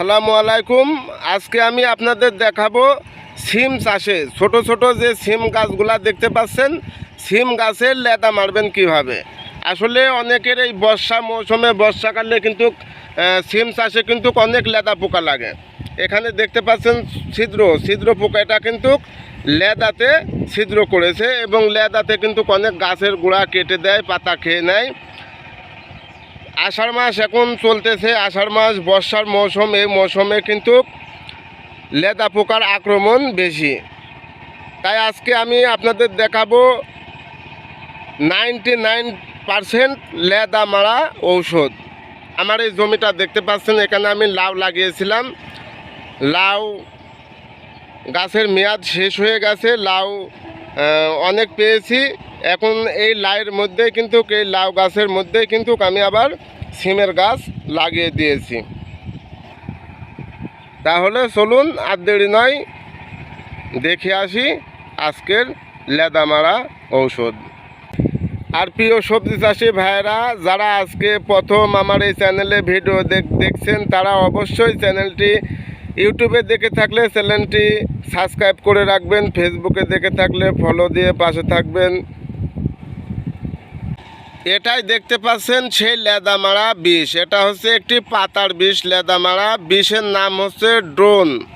আসসালামু আলাইকুম। আজকে আমি আপনাদের দেখাবো সিম চাষে। ছোট ছোট যে সিম গাছগুলা দেখতে পাচ্ছেন, সিম গাছের লেদা মারবেন কীভাবে? আসলে অনেকের এই বর্ষা মৌসুমে, বর্ষাকালে কিন্তু সিম চাষে কিন্তু অনেক লেদা পোকা লাগে। এখানে দেখতে পাচ্ছেন ছিদ্র। ছিদ্র পোকা এটা কিন্তু লেদাতে ছিদ্র করেছে এবং লেদাতে কিন্তু অনেক গাছের গোড়া কেটে দেয়, পাতা খেয়ে নেয়। আষাঢ় মাস এখন চলতেছে, আষাঢ় মাস, বর্ষার মৌসুম, এই মৌসুমে কিন্তু লেদা পোকার আক্রমণ বেশি। তাই আজকে আমি আপনাদের দেখাবো নাইনটি নাইন পারসেন্ট লেদা মারা ঔষধ। আমার এই জমিটা দেখতে পাচ্ছেন, এখানে আমি লাউ লাগিয়েছিলাম। লাউ গাছের মেয়াদ শেষ হয়ে গেছে, লাউ অনেক পেয়েছি। এখন এই লাউয়ের মধ্যে কিন্তু, এই লাউ গাছের মধ্যে কিন্তু আমি আবার সিমের গাছ লাগিয়ে দিয়েছি। তাহলে চলুন আর দেরি নয়, দেখে আসি আজকের লেদা মারা ঔষধ। আর প্রিয় সবজি চাষি ভাইয়েরা, যারা আজকে প্রথম আমার এই চ্যানেলে ভিডিও দেখ- দেখছেন, তারা অবশ্যই চ্যানেলটি ইউটিউবে দেখে থাকলে চ্যানেলটি সাবস্ক্রাইব করে রাখবেন, ফেসবুকে দেখে থাকলে ফলো দিয়ে পাশে থাকবেন। এটাই দেখতে পাচ্ছেন সেই লেদামারা বিষ। এটা হচ্ছে একটি পাতার বিষ, লেদামারা। বিষের নাম হচ্ছে ড্রোন।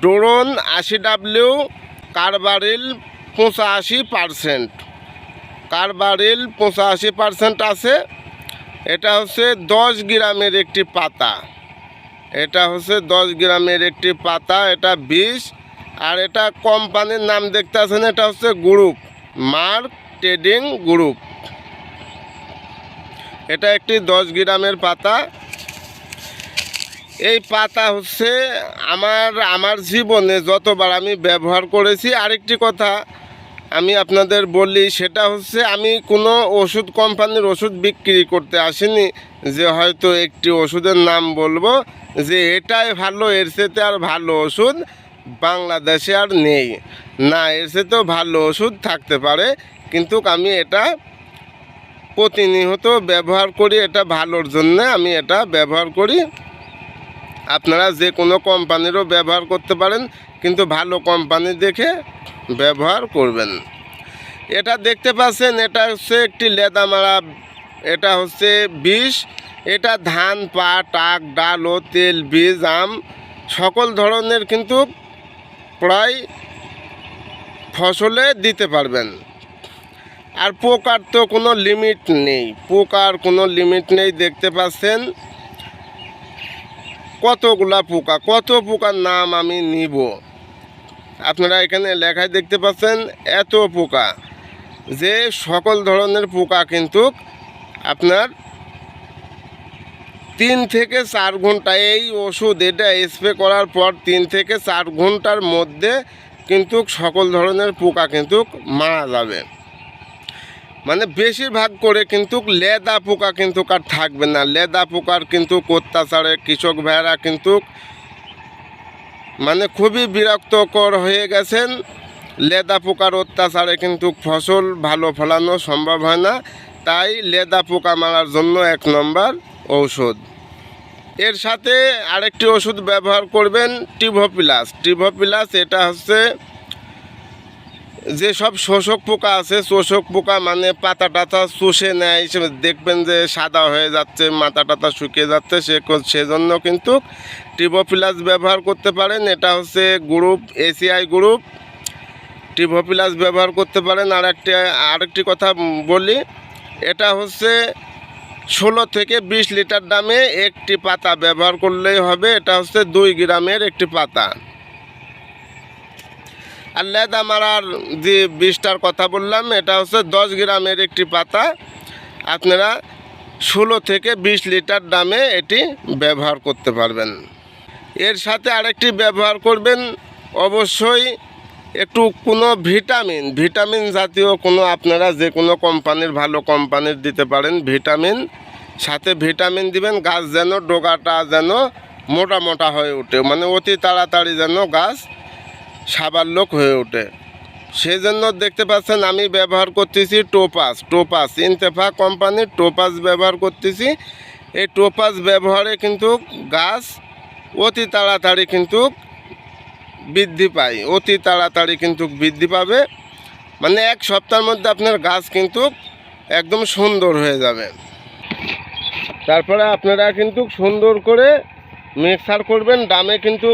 ড্রোন আশি ডাব্লিউ, কারবারিল পঁচাশি পারসেন্ট। কারবারিল পঁচাশি পার্সেন্ট আছে। এটা হচ্ছে দশ গ্রামের একটি পাতা। এটা হচ্ছে দশ গ্রামের একটি পাতা, এটা বিষ। আর এটা কোম্পানির নাম দেখতে আছেন এটা হচ্ছে গ্রুপ। Mark trading group. এটা একটি দশ গ্রামের পাতা। এই পাতা হচ্ছে আমার আমার জীবনে যতবার আমি ব্যবহার করেছি, আরেকটি কথা আমি আপনাদের বলি, সেটা হচ্ছে আমি কোনো ওষুধ কোম্পানির ওষুধ বিক্রি করতে আসিনি, যে হয়তো একটি ওষুধের নাম বলব, যে এটাই ভালো, এর সাথে আর ভালো ওষুধ বাংলাদেশে আর নেই। না, এর সাথেও ভালো ওষুধ থাকতে পারে, কিন্তু আমি এটা প্রতিনিয়ত ব্যবহার করি, এটা ভালোর জন্য আমি এটা ব্যবহার করি। আপনারা যে কোনো কোম্পানিরও ব্যবহার করতে পারেন, কিন্তু ভালো কোম্পানি দেখে ব্যবহার করবেন। এটা দেখতে পাচ্ছেন, এটা হচ্ছে একটি লেদা মারা এটা হচ্ছে বিষ, এটা ধান, পাট, আখ, ডাল ও তেল, বীজ, আম, সকল ধরনের কিন্তু প্রায় ফসলে দিতে পারবেন। আর পোকার তো কোনো লিমিট নেই। পোকার কোনো লিমিট নেই, দেখতে পাচ্ছেন? কতগুলা পোকা, কত পোকার নাম আমি নিব? আপনারা এখানে লেখায় দেখতে পাচ্ছেন, এত পোকা। যে সকল ধরনের পোকা কিন্তু আপনার তিন থেকে চার ঘণ্টা, এই ওষুধ, এটা স্প্রে করার পর তিন থেকে চার ঘণ্টার মধ্যে কিন্তু সকল ধরনের পোকা কিন্তু মারা যাবে। মানে বেশিরভাগ করে কিন্তু লেদা পোকা কিন্তু আর থাকবে না। লেদা পোকার কিন্তু অত্যাচারে কৃষক ভাইরা কিন্তু মানে খুবই বিরক্তকর হয়ে গেছেন। লেদা পোকার অত্যাচারে কিন্তু ফসল ভালো ফলানো সম্ভব হয় না। তাই লেদা পোকা মারার জন্য এক নম্বর ঔষধ। এর সাথে আরেকটি ওষুধ ব্যবহার করবেন টিভোপ্লাস টিভোপ্লাস এটা হচ্ছে যেসব শোষক পোকা আছে, শোষক পোকা মানে পাতা টাতা চুষে নেয় দেখবেন যে সাদা হয়ে যাচ্ছে, মাথা টাতা শুকিয়ে যাচ্ছে, সে সেজন্য কিন্তু টিভোপ্লাস ব্যবহার করতে পারেন। এটা হচ্ছে গ্রুপ, এসিআই গ্রুপ। টিভোপ্লাস ব্যবহার করতে পারেন। আর একটি আরেকটি কথা বলি, এটা হচ্ছে ষোলো থেকে বিশ লিটার দামে একটি পাতা ব্যবহার করলেই হবে। এটা হচ্ছে দুই গ্রামের একটি পাতা। আর লেদা মারার যে বিষটার কথা বললাম, এটা হচ্ছে দশ গ্রামের একটি পাতা। আপনারা ষোলো থেকে বিশ লিটার দামে এটি ব্যবহার করতে পারবেন। এর সাথে আরেকটি ব্যবহার করবেন, অবশ্যই একটু কোনো ভিটামিন ভিটামিন জাতীয় কোনো আপনারা যে কোনো কোম্পানির, ভালো কোম্পানির দিতে পারেন ভিটামিন। সাথে ভিটামিন দিবেন, গাছ যেন ডোগাটা যেন মোটা মোটা হয়ে ওঠে মানে অতি তাড়াতাড়ি যেন গাছ সাবার লোক হয়ে ওঠে। সেই জন্য দেখতে পাচ্ছেন আমি ব্যবহার করতেছি টোপাস। টোপাস, ইনতেফা কোম্পানির টোপাস ব্যবহার করতেছি। এই টোপাস ব্যবহারে কিন্তু গাছ অতি তাড়াতাড়ি কিন্তু বৃদ্ধি পায়। অতি তাড়াতাড়ি কিন্তু বৃদ্ধি পাবে। মানে এক সপ্তাহের মধ্যে আপনার গাছ কিন্তু একদম সুন্দর হয়ে যাবে। তারপরে আপনারা কিন্তু সুন্দর করে মিক্সার করবেন ডামে কিন্তু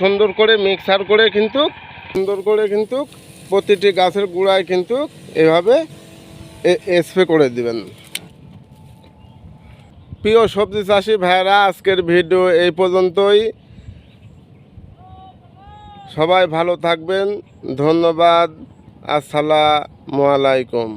সুন্দর করে মিক্সার করে কিন্তু, সুন্দর করে কিন্তু প্রতিটি গাছের গুঁড়ায় কিন্তু এভাবে স্প্রে করে দিবেন। প্রিয় সবজি চাষি ভাইরা আজকের ভিডিও এই পর্যন্তই। সবাই ভালো থাকবেন। ধন্যবাদ। আসসালামু আলাইকুম।